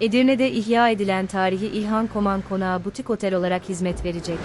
Edirne'de ihya edilen tarihi İlhan Koman Konağı butik otel olarak hizmet verecek.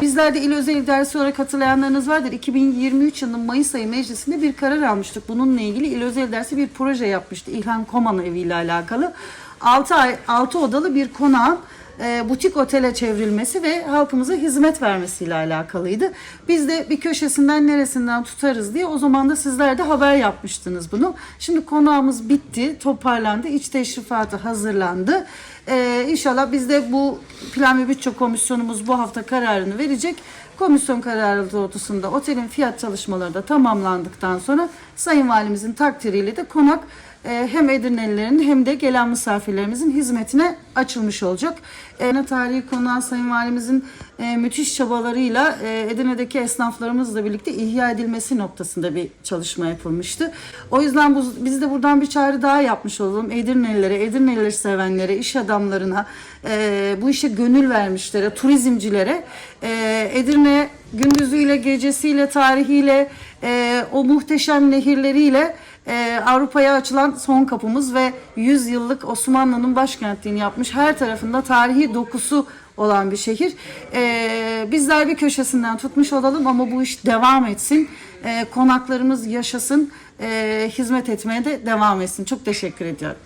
Bizler de İl Özel İdaresi olarak hatırlayanlarınız vardır. 2023 yılının Mayıs ayı meclisinde bir karar almıştık. Bununla ilgili İl Özel İdaresi bir proje yapmıştı. İlhan Koman Evi ile alakalı. 6 ay 6 odalı bir konağın e, butik otele çevrilmesi ve halkımıza hizmet vermesiyle alakalıydı. Biz de bir köşesinden neresinden tutarız diye o zaman da sizler de haber yapmıştınız bunu. Şimdi konağımız bitti, toparlandı, iç teşrifatı hazırlandı. Ee, inşallah biz de bu plan ve bütçe komisyonumuz bu hafta kararını verecek. Komisyon kararı doğrultusunda otelin fiyat çalışmaları da tamamlandıktan sonra Sayın Valimizin takdiriyle de konak e, hem Edirnelilerin hem de gelen misafirlerimizin hizmetine açılmış olacak. E, tarihi konağı Sayın Valimizin e, müthiş çabalarıyla e, Edirne'deki esnaflarımızla birlikte ihya edilmesi noktasında bir çalışma yapılmıştı. O yüzden bu, biz de buradan bir çağrı daha yapmış olalım. Edirnelilere, Edirnelileri sevenlere, iş adamlarına, e, bu işe gönül vermişlere, turizmcilere e, Edirne gündüzüyle, gecesiyle, tarihiyle, e, o muhteşem nehirleriyle e, Avrupa'ya açılan son kapımız ve 100 yıllık Osmanlı'nın başkentliğini yapmış her tarafında tarihi dokusu olan bir şehir. E, bizler bir köşesinden tutmuş olalım ama bu iş devam etsin. E, konaklarımız yaşasın, e, hizmet etmeye de devam etsin. Çok teşekkür ediyorum.